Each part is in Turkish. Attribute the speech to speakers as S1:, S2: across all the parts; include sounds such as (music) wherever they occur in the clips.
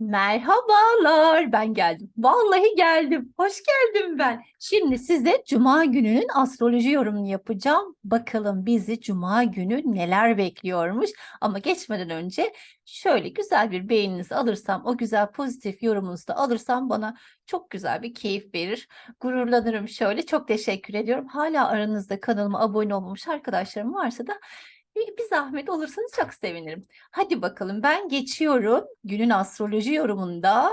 S1: Merhabalar, ben geldim. Vallahi geldim. Hoş geldim ben. Şimdi size Cuma gününün astroloji yorumunu yapacağım. Bakalım bizi Cuma günü neler bekliyormuş. Ama geçmeden önce şöyle güzel bir beğeninizi alırsam, o güzel pozitif yorumunuzu da alırsam bana çok güzel bir keyif verir. Gururlanırım şöyle. Çok teşekkür ediyorum. Hala aranızda kanalıma abone olmamış arkadaşlarım varsa da bir, bir zahmet olursanız çok sevinirim. Hadi bakalım ben geçiyorum. Günün astroloji yorumunda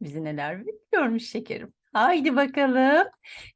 S1: bizi neler bekliyormuş şekerim. Haydi bakalım.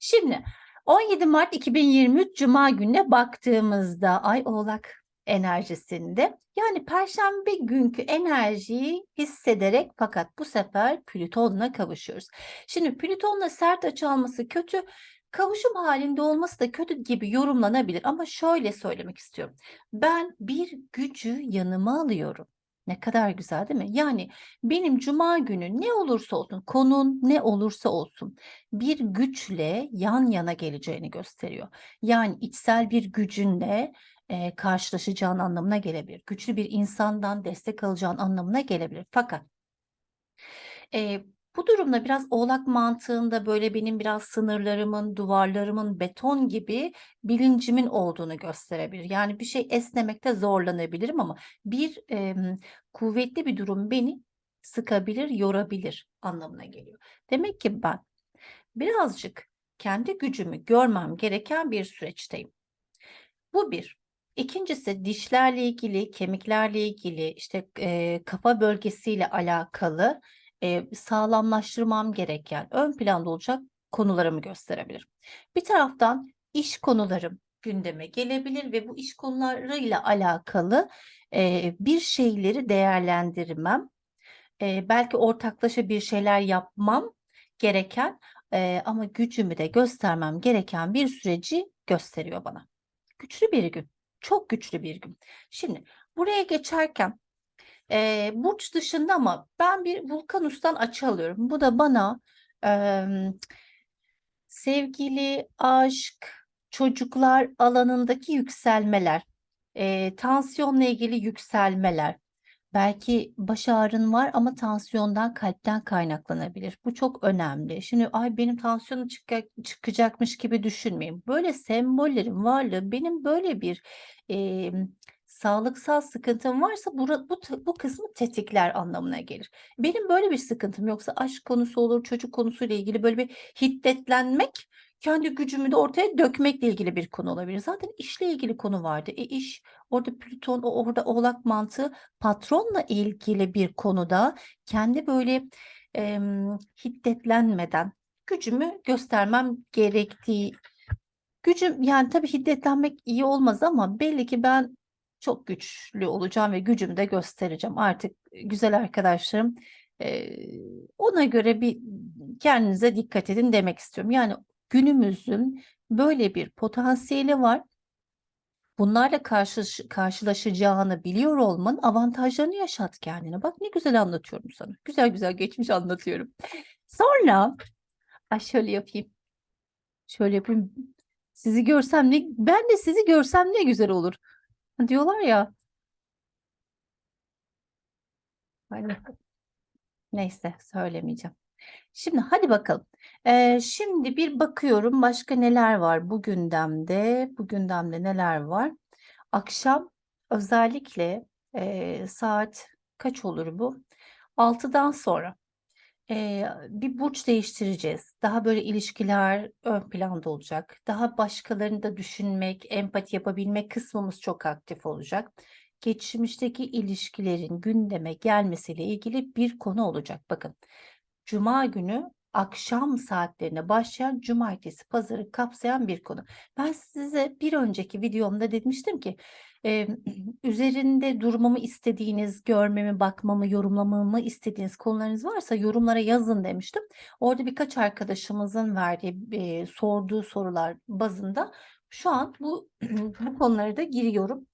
S1: Şimdi 17 Mart 2023 Cuma gününe baktığımızda Ay Oğlak enerjisinde yani Perşembe günkü enerjiyi hissederek fakat bu sefer Plüton'la kavuşuyoruz. Şimdi Plüton'la sert açı alması kötü Kavuşum halinde olması da kötü gibi yorumlanabilir ama şöyle söylemek istiyorum. Ben bir gücü yanıma alıyorum. Ne kadar güzel değil mi? Yani benim cuma günü ne olursa olsun, konun ne olursa olsun bir güçle yan yana geleceğini gösteriyor. Yani içsel bir gücünle e, karşılaşacağın anlamına gelebilir. Güçlü bir insandan destek alacağın anlamına gelebilir. Fakat e, bu durumda biraz oğlak mantığında böyle benim biraz sınırlarımın, duvarlarımın beton gibi bilincimin olduğunu gösterebilir. Yani bir şey esnemekte zorlanabilirim ama bir e, kuvvetli bir durum beni sıkabilir, yorabilir anlamına geliyor. Demek ki ben birazcık kendi gücümü görmem gereken bir süreçteyim. Bu bir. İkincisi dişlerle ilgili, kemiklerle ilgili, işte e, kafa bölgesiyle alakalı e, sağlamlaştırmam gereken, ön planda olacak konularımı gösterebilir. Bir taraftan iş konularım gündeme gelebilir ve bu iş konularıyla alakalı e, bir şeyleri değerlendirmem, e, belki ortaklaşa bir şeyler yapmam gereken e, ama gücümü de göstermem gereken bir süreci gösteriyor bana. Güçlü bir gün, çok güçlü bir gün. Şimdi buraya geçerken e, burç dışında ama ben bir Vulkanus'tan açı alıyorum. Bu da bana e, sevgili, aşk, çocuklar alanındaki yükselmeler, e, tansiyonla ilgili yükselmeler, Belki baş ağrın var ama tansiyondan, kalpten kaynaklanabilir. Bu çok önemli. Şimdi ay benim tansiyonum çıkacak, çıkacakmış gibi düşünmeyin. Böyle sembollerin varlığı benim böyle bir e, sağlıksal sıkıntım varsa bu, bu, bu kısmı tetikler anlamına gelir. Benim böyle bir sıkıntım yoksa aşk konusu olur, çocuk konusuyla ilgili böyle bir hiddetlenmek kendi gücümü de ortaya dökmekle ilgili bir konu olabilir. Zaten işle ilgili konu vardı. E iş orada Plüton orada oğlak mantığı patronla ilgili bir konuda kendi böyle e, hiddetlenmeden gücümü göstermem gerektiği gücüm yani tabii hiddetlenmek iyi olmaz ama belli ki ben çok güçlü olacağım ve gücümü de göstereceğim. Artık güzel arkadaşlarım e, ona göre bir kendinize dikkat edin demek istiyorum. Yani günümüzün böyle bir potansiyeli var. Bunlarla karşı, karşılaşacağını biliyor olman avantajlarını yaşat kendine. Bak ne güzel anlatıyorum sana. Güzel güzel geçmiş anlatıyorum. Sonra ay şöyle yapayım. Şöyle yapayım. Sizi görsem ne ben de sizi görsem ne güzel olur. Diyorlar ya. Hadi. Neyse söylemeyeceğim. Şimdi hadi bakalım. Ee, şimdi bir bakıyorum başka neler var bu gündemde. Bu gündemde neler var? Akşam özellikle e, saat kaç olur bu? 6'dan sonra e, bir burç değiştireceğiz. Daha böyle ilişkiler ön planda olacak. Daha başkalarını da düşünmek, empati yapabilmek kısmımız çok aktif olacak. Geçmişteki ilişkilerin gündeme gelmesiyle ilgili bir konu olacak. Bakın Cuma günü akşam saatlerine başlayan cumartesi pazarı kapsayan bir konu. Ben size bir önceki videomda demiştim ki e, üzerinde durmamı istediğiniz, görmemi, bakmamı, yorumlamamı istediğiniz konularınız varsa yorumlara yazın demiştim. Orada birkaç arkadaşımızın verdiği, e, sorduğu sorular bazında şu an bu (clears throat) bu konuları da giriyorum.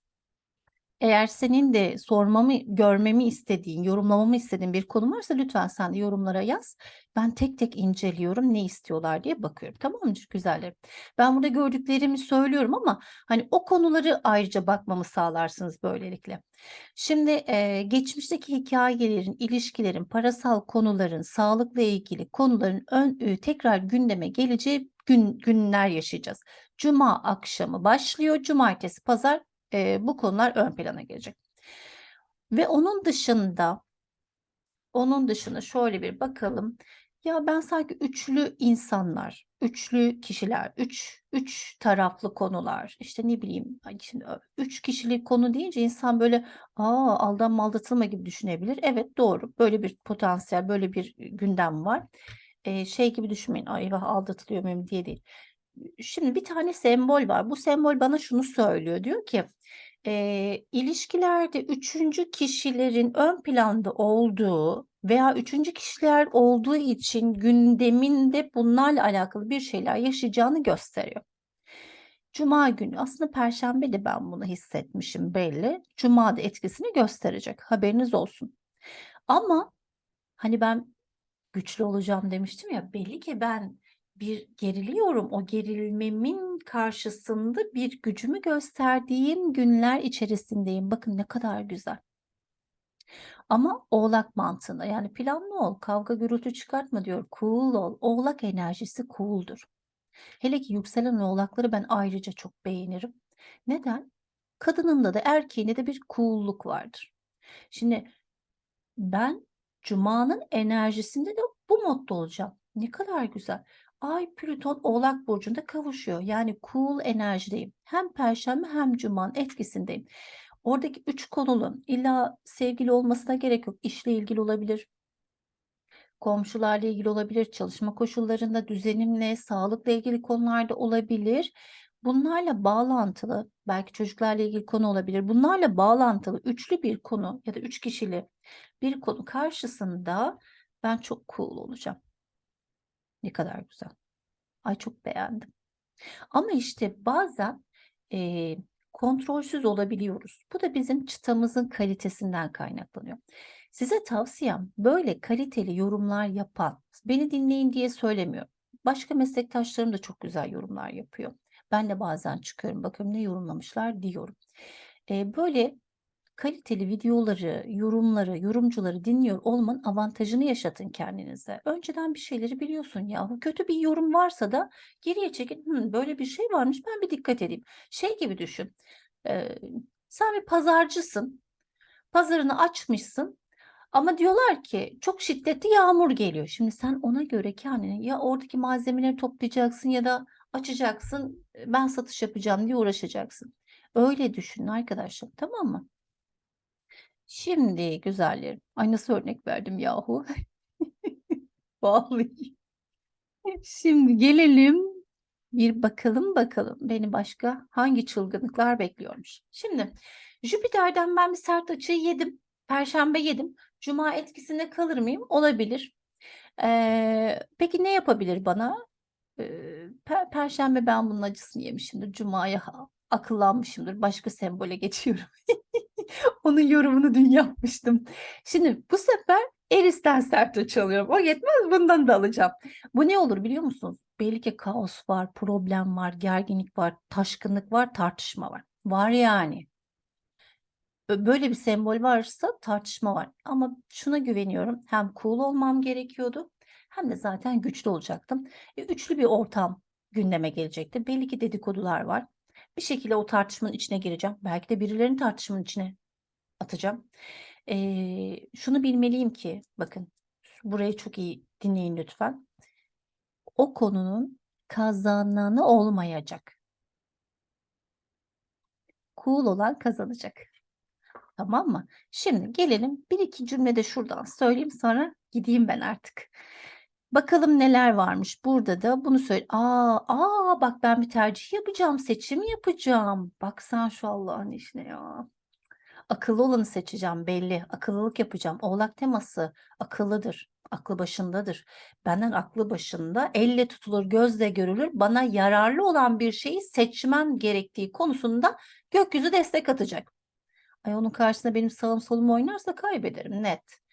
S1: Eğer senin de sormamı, görmemi istediğin, yorumlamamı istediğin bir konu varsa lütfen sen de yorumlara yaz. Ben tek tek inceliyorum, ne istiyorlar diye bakıyorum. Tamam mı güzellerim? Ben burada gördüklerimi söylüyorum ama hani o konuları ayrıca bakmamı sağlarsınız böylelikle. Şimdi e, geçmişteki hikayelerin, ilişkilerin, parasal konuların, sağlıkla ilgili konuların ön, e, tekrar gündeme geleceği gün, günler yaşayacağız. Cuma akşamı başlıyor, cumartesi, pazar e, bu konular ön plana gelecek. Ve onun dışında onun dışında şöyle bir bakalım. Ya ben sanki üçlü insanlar, üçlü kişiler, üç, üç taraflı konular, işte ne bileyim, şimdi üç kişilik konu deyince insan böyle aa aldanma aldatılma gibi düşünebilir. Evet doğru, böyle bir potansiyel, böyle bir gündem var. Ee, şey gibi düşünmeyin, ay aldatılıyor muyum diye değil. Şimdi bir tane sembol var. Bu sembol bana şunu söylüyor. Diyor ki e, ilişkilerde üçüncü kişilerin ön planda olduğu veya üçüncü kişiler olduğu için gündeminde bunlarla alakalı bir şeyler yaşayacağını gösteriyor. Cuma günü aslında perşembe de ben bunu hissetmişim belli. Cuma da etkisini gösterecek. Haberiniz olsun. Ama hani ben güçlü olacağım demiştim ya belli ki ben bir geriliyorum. O gerilmemin karşısında bir gücümü gösterdiğim günler içerisindeyim. Bakın ne kadar güzel. Ama oğlak mantığında yani planlı ol, kavga gürültü çıkartma diyor. Cool ol. Oğlak enerjisi cool'dur. Hele ki yükselen oğlakları ben ayrıca çok beğenirim. Neden? Kadınında da erkeğinde de bir cool'luk vardır. Şimdi ben Cuma'nın enerjisinde de bu modda olacağım. Ne kadar güzel. Ay Plüton Oğlak Burcu'nda kavuşuyor. Yani cool enerjideyim. Hem Perşembe hem Cuma'nın etkisindeyim. Oradaki üç konulu illa sevgili olmasına gerek yok. İşle ilgili olabilir. Komşularla ilgili olabilir. Çalışma koşullarında düzenimle, sağlıkla ilgili konularda olabilir. Bunlarla bağlantılı, belki çocuklarla ilgili konu olabilir. Bunlarla bağlantılı üçlü bir konu ya da üç kişili bir konu karşısında ben çok cool olacağım. Ne kadar güzel. Ay çok beğendim. Ama işte bazen e, kontrolsüz olabiliyoruz. Bu da bizim çıtamızın kalitesinden kaynaklanıyor. Size tavsiyem böyle kaliteli yorumlar yapan, beni dinleyin diye söylemiyorum. Başka meslektaşlarım da çok güzel yorumlar yapıyor. Ben de bazen çıkıyorum, bakıyorum ne yorumlamışlar diyorum. E, böyle kaliteli videoları, yorumları, yorumcuları dinliyor olmanın avantajını yaşatın kendinize. Önceden bir şeyleri biliyorsun ya. Kötü bir yorum varsa da geriye çekin. Hı, böyle bir şey varmış ben bir dikkat edeyim. Şey gibi düşün. E, sen bir pazarcısın. Pazarını açmışsın. Ama diyorlar ki çok şiddetli yağmur geliyor. Şimdi sen ona göre kendini ya oradaki malzemeleri toplayacaksın ya da açacaksın. Ben satış yapacağım diye uğraşacaksın. Öyle düşünün arkadaşlar tamam mı? Şimdi güzellerim. Ay nasıl örnek verdim yahu. (laughs) Vallahi. Şimdi gelelim bir bakalım bakalım beni başka hangi çılgınlıklar bekliyormuş. Şimdi Jüpiter'den ben bir sert açıyı yedim. Perşembe yedim. Cuma etkisinde kalır mıyım? Olabilir. Ee, peki ne yapabilir bana? Ee, per Perşembe ben bunun acısını yemişimdir. Cuma'ya akıllanmışımdır. Başka sembole geçiyorum. (laughs) Onun yorumunu dün yapmıştım. Şimdi bu sefer Eris'ten sert çalıyorum. O yetmez bundan da alacağım. Bu ne olur biliyor musunuz? Belli ki kaos var, problem var, gerginlik var, taşkınlık var, tartışma var. Var yani. Böyle bir sembol varsa tartışma var. Ama şuna güveniyorum. Hem cool olmam gerekiyordu hem de zaten güçlü olacaktım. E, üçlü bir ortam gündeme gelecekti. Belli ki dedikodular var. Bir şekilde o tartışmanın içine gireceğim. Belki de birilerini tartışmanın içine atacağım. Ee, şunu bilmeliyim ki, bakın burayı çok iyi dinleyin lütfen. O konunun kazananı olmayacak. Cool olan kazanacak. Tamam mı? Şimdi gelelim bir iki cümlede şuradan söyleyeyim sonra gideyim ben artık. Bakalım neler varmış burada da bunu söyle. Aa, aa bak ben bir tercih yapacağım, seçim yapacağım. Bak sen şu Allah'ın işine ya. Akıllı olanı seçeceğim belli. Akıllılık yapacağım. Oğlak teması akıllıdır. Aklı başındadır. Benden aklı başında elle tutulur, gözle görülür. Bana yararlı olan bir şeyi seçmem gerektiği konusunda gökyüzü destek atacak. Ay onun karşısında benim sağım solum oynarsa kaybederim net.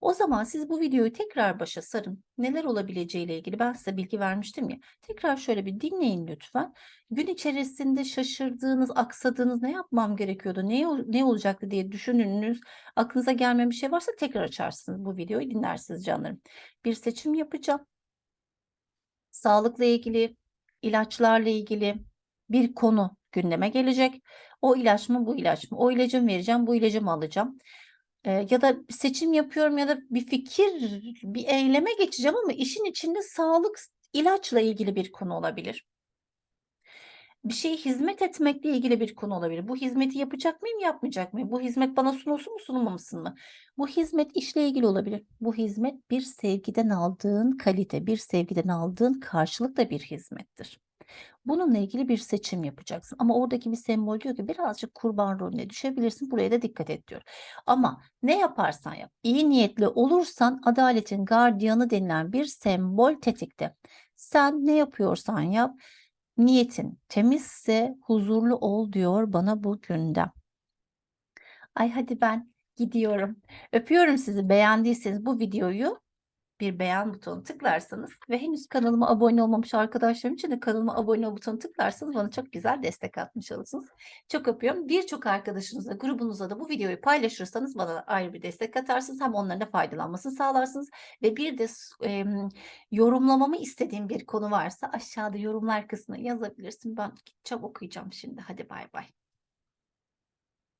S1: O zaman siz bu videoyu tekrar başa sarın. Neler olabileceğiyle ilgili ben size bilgi vermiştim ya. Tekrar şöyle bir dinleyin lütfen. Gün içerisinde şaşırdığınız, aksadığınız ne yapmam gerekiyordu, ne, ne olacaktı diye düşündüğünüz, aklınıza gelmeyen bir şey varsa tekrar açarsınız bu videoyu dinlersiniz canlarım. Bir seçim yapacağım. Sağlıkla ilgili, ilaçlarla ilgili bir konu gündeme gelecek. O ilaç mı, bu ilaç mı? O ilacı mı vereceğim, bu ilacı mı alacağım? Ee, ya da seçim yapıyorum ya da bir fikir, bir eyleme geçeceğim ama işin içinde sağlık, ilaçla ilgili bir konu olabilir. Bir şeye hizmet etmekle ilgili bir konu olabilir. Bu hizmeti yapacak mıyım, yapmayacak mıyım? Bu hizmet bana sunulsun mu, sunulmamasın mı? Bu hizmet işle ilgili olabilir. Bu hizmet bir sevgiden aldığın kalite, bir sevgiden aldığın karşılık da bir hizmettir. Bununla ilgili bir seçim yapacaksın. Ama oradaki bir sembol diyor ki birazcık kurban rolüne düşebilirsin. Buraya da dikkat et diyor. Ama ne yaparsan yap, iyi niyetli olursan adaletin gardiyanı denilen bir sembol tetikte. Sen ne yapıyorsan yap, niyetin temizse huzurlu ol diyor bana bu gündem. Ay hadi ben gidiyorum. Öpüyorum sizi. Beğendiyseniz bu videoyu bir beğen butonu tıklarsanız ve henüz kanalıma abone olmamış arkadaşlarım için de kanalıma abone ol butonu tıklarsanız bana çok güzel destek atmış olursunuz. Çok öpüyorum. Birçok arkadaşınızla, grubunuzla da bu videoyu paylaşırsanız bana ayrı bir destek atarsınız. Hem onların da faydalanmasını sağlarsınız. Ve bir de em, yorumlamamı istediğim bir konu varsa aşağıda yorumlar kısmına yazabilirsin. Ben gideceğim okuyacağım şimdi. Hadi bay bay.